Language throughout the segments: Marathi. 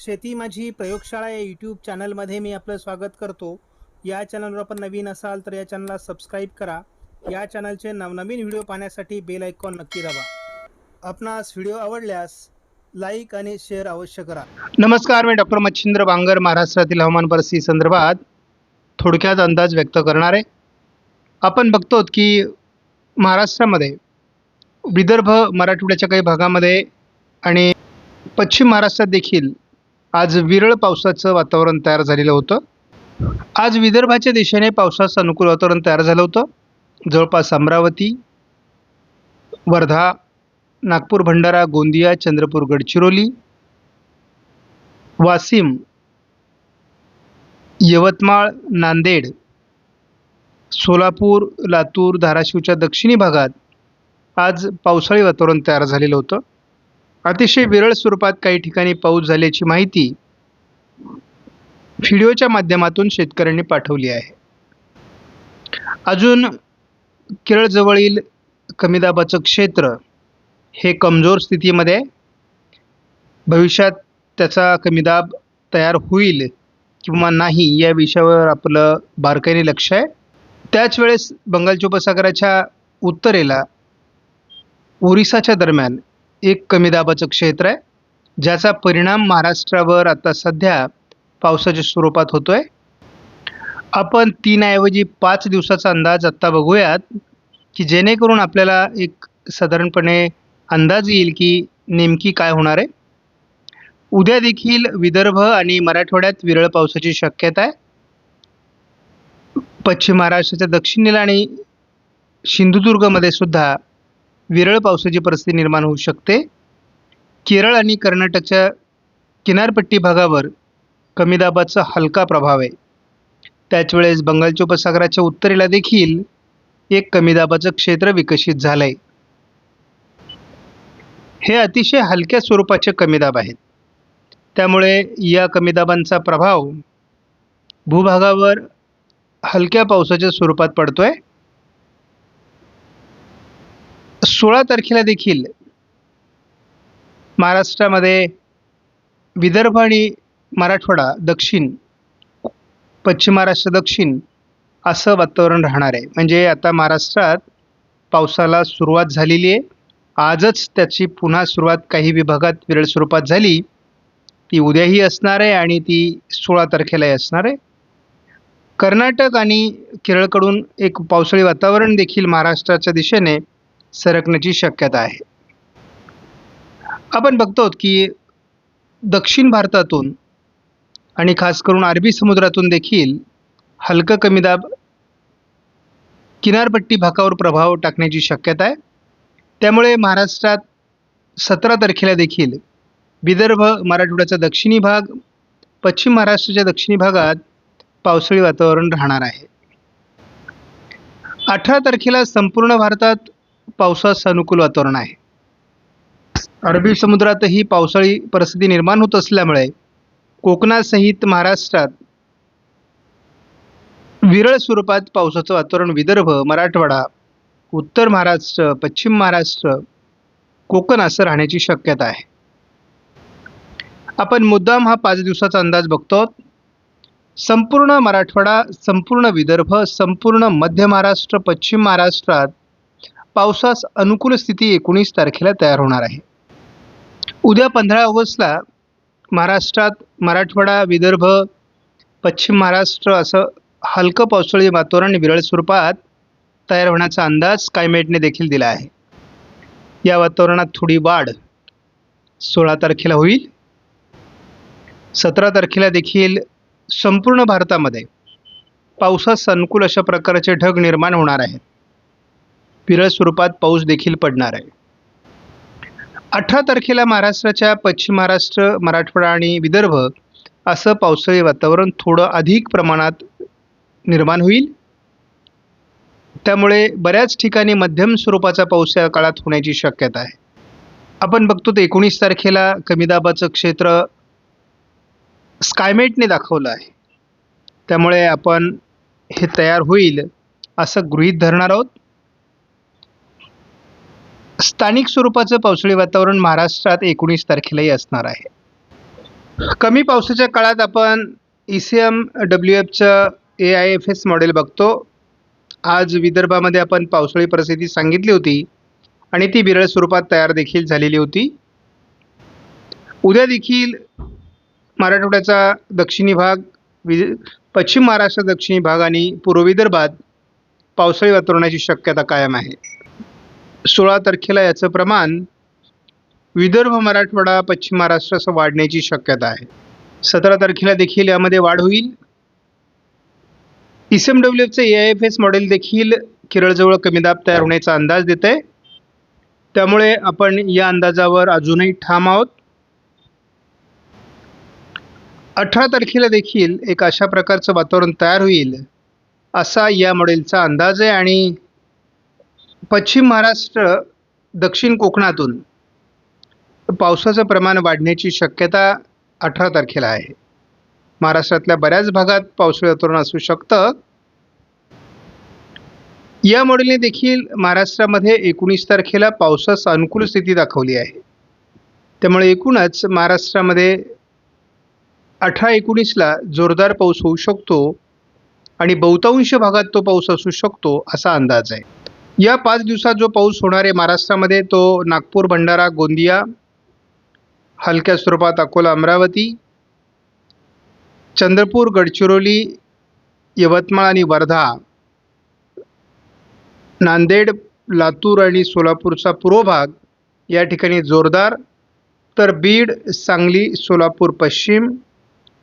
शेती माझी प्रयोगशाळा या यूट्यूब चॅनलमध्ये मी आपलं स्वागत करतो. या चॅनलवर आपण नवीन असाल तर या चॅनलला सबस्क्राईब करा. या चॅनलचे नवनवीन व्हिडिओ पाहण्यासाठी बेल आयकॉन नक्की दाबा. आपणास व्हिडिओ आवडल्यास लाईक आणि शेअर अवश्य करा. नमस्कार मी डॉक्टर मच्छिंद्र बांगर महाराष्ट्रातील हवामान परिस्थिती संदर्भात थोडक्यात अंदाज व्यक्त करणार आहे. आपण बघतो की महाराष्ट्रामध्ये विदर्भ मराठवाड्याच्या काही भागामध्ये आणि पश्चिम महाराष्ट्रात देखील आज विरळ पावसाचं वातावरण तयार झालेलं होतं. आज विदर्भाच्या दिशेने पावसाचं अनुकूल वातावरण तयार झालं होतं. जवळपास अमरावती वर्धा नागपूर भंडारा गोंदिया चंद्रपूर गडचिरोली वाशिम यवतमाळ नांदेड सोलापूर लातूर धाराशिवच्या दक्षिणी भागात आज पावसाळी वातावरण तयार झालेलं होतं. अतिशय विरळ स्वरूपात काही ठिकाणी पाऊस झाल्याची माहिती व्हिडिओच्या माध्यमातून शेतकऱ्यांनी पाठवली आहे. अजून केरळजवळील कमी दाबाचं क्षेत्र हे कमजोर स्थितीमध्ये भविष्यात त्याचा कमी दाब तयार होईल किंवा नाही या विषयावर आपलं बारकाईने लक्ष आहे. त्याच वेळेस बंगालच्या उपसागराच्या उत्तरेला ओरिसाच्या दरम्यान एक कमी दाबाचं क्षेत्र आहे ज्याचा परिणाम महाराष्ट्रावर आता सध्या पावसाच्या स्वरूपात होतो आहे आपण तीनऐवजी पाच दिवसाचा अंदाज आत्ता बघूयात की जेणेकरून आपल्याला एक साधारणपणे अंदाज येईल की नेमकी काय होणार आहे. उद्या देखील विदर्भ आणि मराठवाड्यात विरळ पावसाची शक्यता आहे. पश्चिम महाराष्ट्राच्या दक्षिणेला आणि सिंधुदुर्गमध्ये सुद्धा विरळ पावसाची परिस्थिती निर्माण होऊ शकते. केरळ आणि कर्नाटकच्या किनारपट्टी भागावर कमी दाबाचा हलका प्रभाव आहे. त्याच वेळेस बंगालच्या उपसागराच्या उत्तरेला देखील एक कमी दाबाचं क्षेत्र विकसित झालं आहे हे अतिशय हलक्या स्वरूपाचे कमी दाब आहेत. त्यामुळे या कमी दाबांचा प्रभाव भूभागावर हलक्या पावसाच्या स्वरूपात पडतो आहे सोळा तारखेला देखील महाराष्ट्रामध्ये विदर्भ आणि मराठवाडा दक्षिण पश्चिम महाराष्ट्र दक्षिण असं वातावरण राहणार आहे. म्हणजे आता महाराष्ट्रात पावसाला सुरुवात झालेली आहे. आजच त्याची पुन्हा सुरुवात काही विभागात विरळ स्वरूपात झाली. ती उद्याही असणार आहे आणि ती सोळा तारखेलाही असणार आहे. कर्नाटक आणि केरळकडून एक पावसाळी वातावरण देखील महाराष्ट्राच्या दिशेने सरकण्याची शक्यता आहे. आपण बघतो की दक्षिण भारतातून आणि खास करून अरबी समुद्रातून देखील हलकं कमी दाब किनारपट्टी भागावर प्रभाव टाकण्याची शक्यता आहे. त्यामुळे महाराष्ट्रात सतरा तारखेला देखील विदर्भ मराठवाड्याचा दक्षिणी भाग पश्चिम महाराष्ट्राच्या दक्षिणी भागात पावसाळी वातावरण राहणार आहे. अठरा तारखेला संपूर्ण भारतात पावसास अनुकूल वातावरण आहे. अरबी समुद्रातही पावसाळी परिस्थिती निर्माण होत असल्यामुळे कोकणासहित महाराष्ट्रात विरळ स्वरूपात पावसाचं वातावरण विदर्भ मराठवाडा उत्तर महाराष्ट्र पश्चिम महाराष्ट्र कोकण असं राहण्याची शक्यता आहे. आपण मुद्दाम हा पाच दिवसाचा अंदाज बघतो. संपूर्ण मराठवाडा संपूर्ण विदर्भ संपूर्ण मध्य महाराष्ट्र पश्चिम महाराष्ट्रात पावसास अनुकूल स्थिती एकोणीस तारखेला तयार होणार आहे. उद्या पंधरा ऑगस्टला महाराष्ट्रात मराठवाडा विदर्भ पश्चिम महाराष्ट्र असं हलकं पावसाळी वातावरण विरळ स्वरूपात तयार होण्याचा अंदाज कायमेटने देखील दिला आहे. या वातावरणात थोडी वाढ सोळा तारखेला होईल. सतरा तारखेला देखील संपूर्ण भारतामध्ये पावसास अनुकूल अशा प्रकारचे ढग निर्माण होणार आहेत. विरळ स्वरूपात पाऊस देखील पडणार आहे. अठरा तारखेला महाराष्ट्राच्या पश्चिम महाराष्ट्र मराठवाडा आणि विदर्भ असं पावसाळी वातावरण थोडं अधिक प्रमाणात निर्माण होईल. त्यामुळे बऱ्याच ठिकाणी मध्यम स्वरूपाचा पाऊस या काळात होण्याची शक्यता आहे. आपण बघतो तर एकोणीस तारखेला कमी दाबाचं क्षेत्र स्कायमेटने दाखवलं आहे. त्यामुळे आपण हे तयार होईल असं गृहीत धरणार आहोत. स्थानिक स्वरूपाचं पावसाळी वातावरण महाराष्ट्रात एकोणीस तारखेलाही असणार आहे. कमी पावसाच्या काळात आपण E C M W एफचं A I F S model बघतो. आज विदर्भामध्ये आपण पावसाळी परिस्थिती सांगितली होती आणि ती विरळ स्वरूपात तयार देखील झालेली होती. उद्या देखील मराठवाड्याचा दक्षिणी भाग वि पश्चिम महाराष्ट्र दक्षिणी भाग आणि पूर्व विदर्भात पावसाळी वातावरणाची शक्यता कायम आहे. सोळा तारखेला याचं प्रमाण विदर्भ मराठवाडा पश्चिम महाराष्ट्र असं वाढण्याची शक्यता आहे. सतरा तारखेला देखील यामध्ये वाढ होईल. S M W एफचं A I F S model देखील केरळजवळ कमी दाब तयार होण्याचा अंदाज देत आहे त्यामुळे आपण या अंदाजावर अजूनही ठाम आहोत. अठरा तारखेला देखील एक अशा प्रकारचं वातावरण तयार होईल असा या मॉडेलचा अंदाज आहे आणि पश्चिम महाराष्ट्र दक्षिण कोकणातून पावसाचं प्रमाण वाढण्याची शक्यता अठरा तारखेला आहे. महाराष्ट्रातल्या बऱ्याच भागात पावसाळी वातावरण असू शकतं. या मॉडेलने देखील महाराष्ट्रामध्ये एकोणीस तारखेला पावसास अनुकूल स्थिती दाखवली आहे. त्यामुळे एकूणच महाराष्ट्रामध्ये अठरा एकोणीसला जोरदार पाऊस होऊ शकतो आणि बहुतांश भागात तो पाऊस असू शकतो असा अंदाज आहे. या पाच दिवसात जो पाऊस होणार आहे महाराष्ट्रामध्ये तो नागपूर भंडारा गोंदिया हलक्या स्वरूपात अकोला अमरावती चंद्रपूर गडचिरोली यवतमाळ आणि वर्धा नांदेड लातूर आणि सोलापूरचा पूर्व भाग या ठिकाणी जोरदार तर बीड सांगली सोलापूर पश्चिम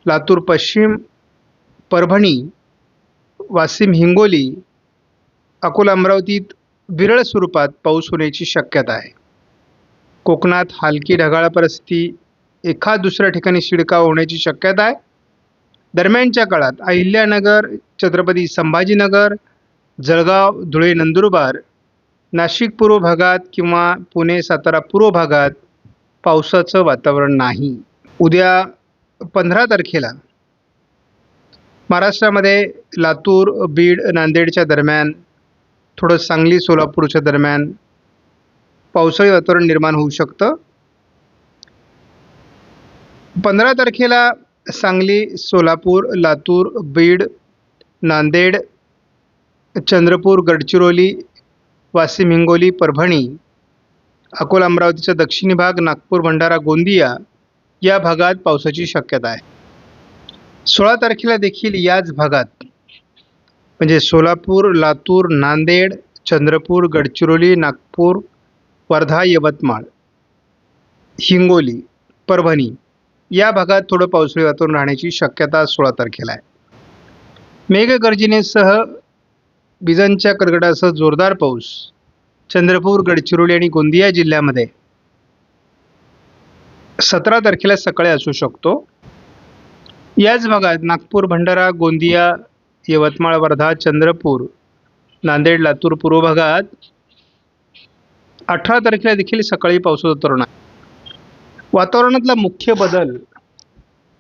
लातूर पश्चिम परभणी वाशिम हिंगोली अकोला अमरावतीत विरळ स्वरूपात पाऊस होण्याची शक्यता आहे. कोकणात हलकी ढगाळ परिस्थिती एखाद दुसऱ्या ठिकाणी शिडकाव होण्याची शक्यता आहे. दरम्यानच्या काळात अहिल्यानगर छत्रपती संभाजीनगर जळगाव धुळे नंदुरबार नाशिक पूर्व भागात किंवा पुणे सातारा पूर्व भागात पावसाचं वातावरण नाही. उद्या पंधरा तारखेला महाराष्ट्रामध्ये लातूर बीड नांदेडच्या दरम्यान थोडं सांगली सोलापूरच्या दरम्यान पावसाळी वातावरण निर्माण होऊ शकतं. पंधरा तारखेला सांगली सोलापूर लातूर बीड नांदेड चंद्रपूर गडचिरोली वाशिम हिंगोली परभणी अकोला अमरावतीचा दक्षिणी भाग नागपूर भंडारा गोंदिया या भागात पावसाची शक्यता आहे. सोळा तारखेला देखील याच भागात म्हणजे सोलापूर लातूर नांदेड चंद्रपूर गडचिरोली नागपूर वर्धा यवतमाळ हिंगोली परभणी या भागात थोडं पावसाळी वातावरण राहण्याची शक्यता सोळा तारखेला आहे. मेघगर्जनेसह विजांच्या कडकडासह जोरदार पाऊस चंद्रपूर गडचिरोली आणि गोंदिया जिल्ह्यामध्ये सतरा तारखेला सकाळी असू शकतो. याच भागात नागपूर भंडारा गोंदिया यवतमाळ वर्धा चंद्रपूर नांदेड लातूर पूर्व भागात अठरा तारखेला देखील सकाळी पावसाचं तरुण आहे वातावरणातला मुख्य बदल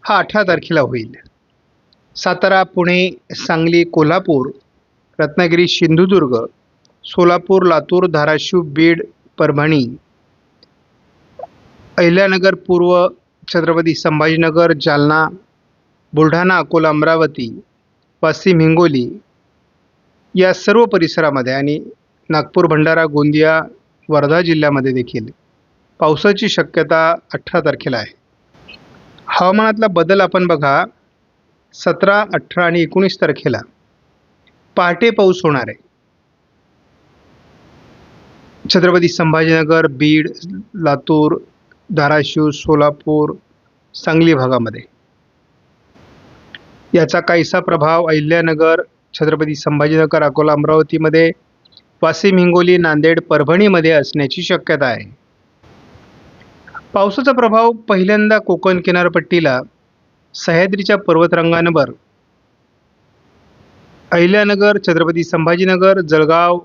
हा अठरा तारखेला होईल. सातारा पुणे सांगली कोल्हापूर रत्नागिरी सिंधुदुर्ग सोलापूर लातूर धाराशिव बीड परभणी अहिल्यानगर पूर्व छत्रपती संभाजीनगर जालना बुलढाणा अकोला अमरावती वाशिम हिंगोली या सर्व परिसरामध्ये आणि नागपूर भंडारा गोंदिया वर्धा जिल्ह्यामध्ये देखील पावसाची शक्यता अठरा तारखेला आहे. हवामानातला बदल आपण बघा सतरा अठरा आणि एकोणीस तारखेला पहाटे पाऊस होणार आहे. छत्रपती संभाजीनगर बीड लातूर धाराशिव सोलापूर सांगली भागामध्ये. याचा काहीसा प्रभाव अहिल्यानगर छत्रपती संभाजीनगर अकोला अमरावतीमध्ये वाशिम हिंगोली नांदेड परभणीमध्ये असण्याची शक्यता आहे. पावसाचा प्रभाव पहिल्यांदा कोकण किनारपट्टीला सह्याद्रीच्या पर्वतरांगांवर. अहिल्यानगर छत्रपती संभाजीनगर जळगाव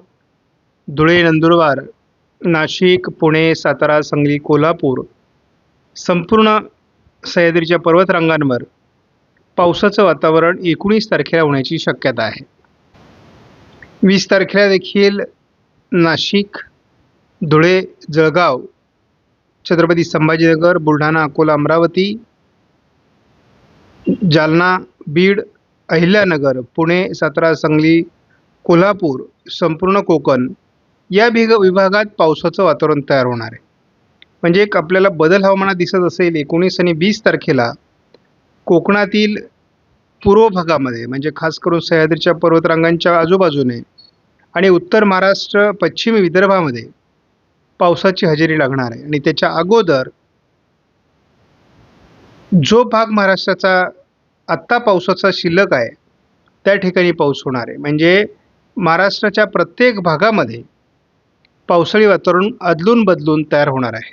धुळे नंदुरबार नाशिक पुणे सातारा सांगली कोल्हापूर संपूर्ण सह्याद्रीच्या पर्वतरांगांवर. पावसाचं वातावरण एकोणीस तारखेला होण्याची शक्यता आहे. वीस तारखेला देखील नाशिक धुळे जळगाव छत्रपती संभाजीनगर बुलढाणा अकोला अमरावती जालना बीड अहिल्यानगर पुणे सातारा सांगली कोल्हापूर संपूर्ण कोकण या बिग विभागात पावसाचं वातावरण तयार होणार आहे. म्हणजे एक आपल्याला बदल हवामानात दिसत असेल एकोणीस आणि वीस तारखेला कोकणातील पूर्व भागामध्ये म्हणजे खास करून सह्याद्रीच्या पर्वतरांगांच्या आजूबाजूने आणि उत्तर महाराष्ट्र पश्चिम विदर्भामध्ये पावसाची हजेरी लागणार आहे. आणि त्याच्या अगोदर जो भाग महाराष्ट्राचा आत्ता पावसाचा शिल्लक आहे त्या ठिकाणी पाऊस होणार आहे. म्हणजे महाराष्ट्राच्या प्रत्येक भागामध्ये पावसाळी वातावरण अदलून बदलून तयार होणार आहे.